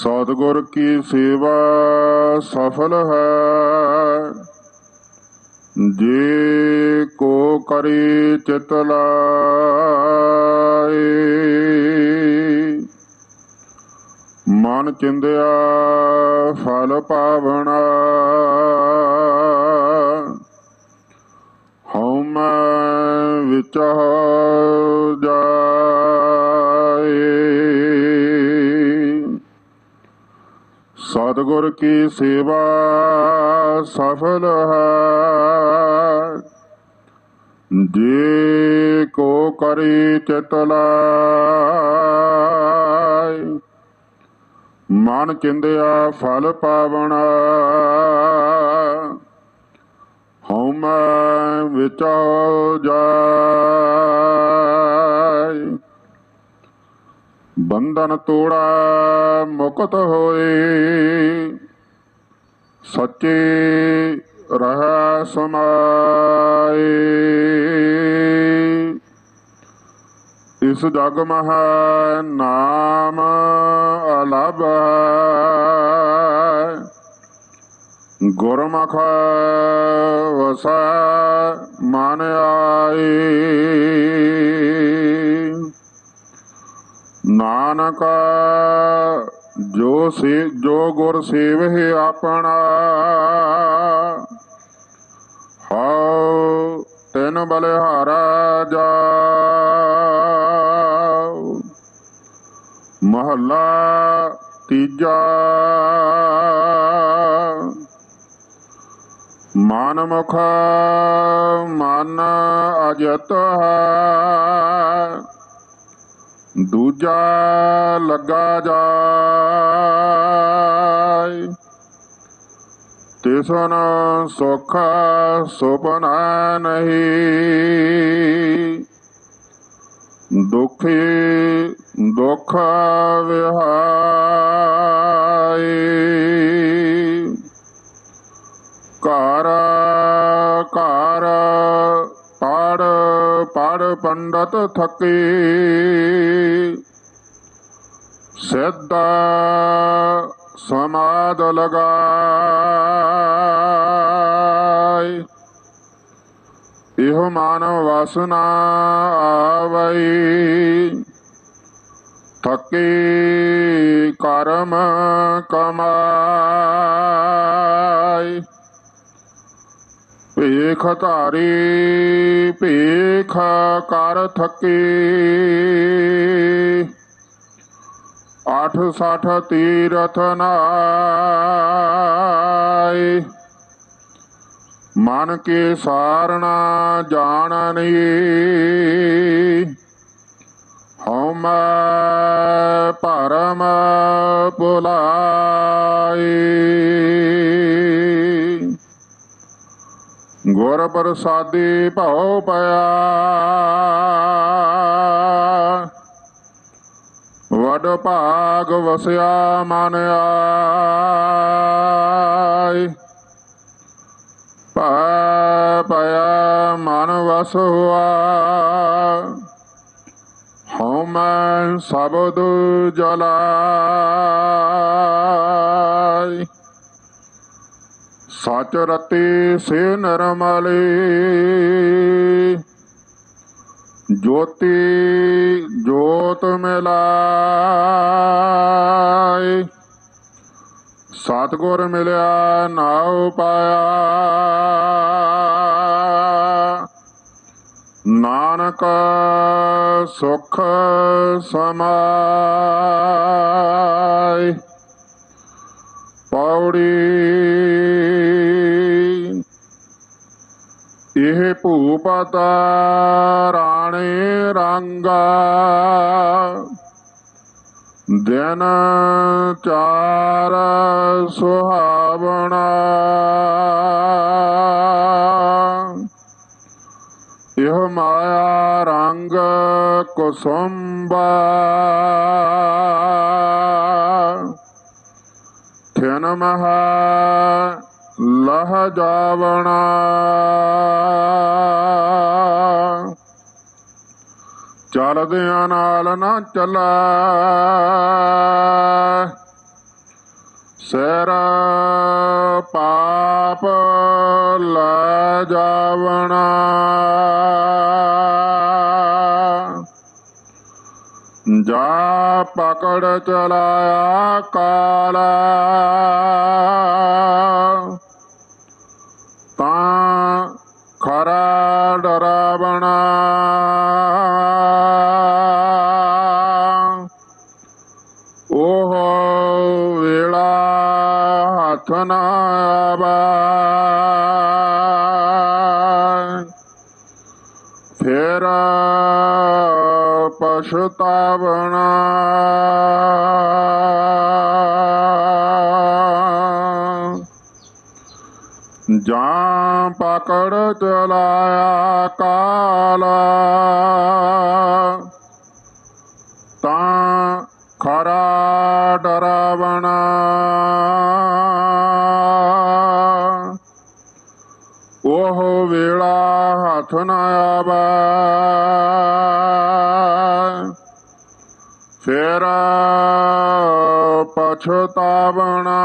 ਸਤਿਗੁਰ ਕੀ ਸੇਵਾ ਸਫਲ ਹੈ? ਜੇ ਕੋ ਕਰੇ ਚਿਤ ਲਾਏ, ਮਨ ਚਿੰਦਿਆ ਫਲ ਪਾਵਣਾ। ਹਉ ਮੈਂ ਵਿੱਚ ਗੁਰ ਕੀ ਸੇਵਾ ਸਫਲ ਹੈ। ਜੇ ਕੋ ਕਰੀ ਚਿਤ ਲਾਇ ਮਨ ਚਿੰਦਿਆ ਫਲ ਪਾਵਣਾ। ਹਉ ਮੈਂ ਵਿੱਚ ਹੋ ਬੰਧਨ ਤੋੜਾ ਮੁਕਤ ਹੋਏ। ਸੱਚੇ ਰਹਿ ਸਮਾਏ। ਇਸ ਜਗ ਮਹ ਨਾਮ ਅਲਭ ਹੈ। ਗੁਰਮੁਖ ਵਸੈ ਮਨ ਆਏ। ਨਾਨਕ, ਜੋ ਸੇ, ਜੋ ਗੁਰ ਸੇਵਹਿ ਆਪਣਾ। ਹਉ, ਤੈਨ ਬਲਿਹਾਰਾ ਜਾ ਮਹੱਲਾ ਤੀਜਾ। ਮਨ ਮੁਖ ਮਨ ਅਜਤ ਹੈ। ਦੂਜਾ ਲੱਗਾ ਜਾਏ। ਤਿਸਨ ਸੁਖ ਸੁਪਨਾ ਨਹੀਂ। ਦੁਖੀ ਦੁਖ ਵਿਹਾਈ ਘਰ ਘਰ ਪੜ ਪੰਡਤ ਥਕੇ। ਸਿੱਧ ਸਮਾਦ ਲਗਾਈ। ਇਹੋ ਮਾਨਵ ਵਾਸਨਾ ਆਵਈ। ਥਕੇ ਕਰਮ ਕਮਾਈ। ਭੇਖ ਧਾਰੀ, ਭੇਖ ਕਰ ਥਕੇ। ਆਠ ਸਠ ਤੀਰਥ ਨਾਏ ਮਨ ਕੇ ਸਾਰਣਾ ਜਾਣਨੀ ਹਉ ਮੈਂ ਭਰਮ ਗੁਰ ਪ੍ਰਸਾਦੀ ਭਉ ਪਿਆ। ਵਡ ਭਾਗ ਵਸਿਆ ਮਨ ਆਈ। ਪਾ ਪਿਆ ਮਨ ਵਸ ਹੁਆ ਹਉ ਮੈਂ ਸਬਦ ਜਲਾਈ। ਸਚ ਰਤੇ ਸੇ ਨਰਮਲੇ ਜੋਤੀ ਜੋਤ ਮਿਲਾਏ। ਸਤਗੁਰ ਮਿਲਿਆ ਨਾਉ ਪਾਇਆ ਨਾਨਕ ਸੁਖ ਸਮਾਏ। ਪੌੜੀ ਇਹ ਭੂਪਤ ਰਾਣੇ ਰੰਗਾ ਦਿਨ ਚਾਰ ਸੁਹਾਵਣਾ ਇਹ ਮਾਇਆ ਰੰਗ ਕੁਸੁੰਬਾ ਥਿਨ ਮਹਾ ਲਹ ਜਾਵਣਾ। ਚਲਦਿਆਂ ਨਾਲ ਨਾ ਚਲਾ। ਸਿਰ ਪਾਪ ਲੈ ਜਾਵਣਾ। ਜਾ ਪਕੜ ਚਲਾਇਆ ਕਾਲਾ। ਆਵਾ ਫੇਰ ਪਛਤਾਵਣਾ ਜਾਂ ਪਕੜ ਚਲਾਇਆ ਕਾਲਾ ਵੇਲਾ ਹੱਥ ਨਾ ਆਵਾ। ਫੇਰ ਪਛਤਾਵਣਾ।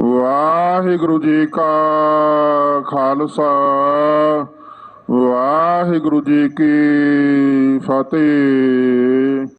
ਵਾਹਿਗੁਰੂ ਜੀ ਕਾ ਖਾਲਸਾ ਵਾਹਿਗੁਰੂ ਜੀ ਕੀ ਫਤਿਹ।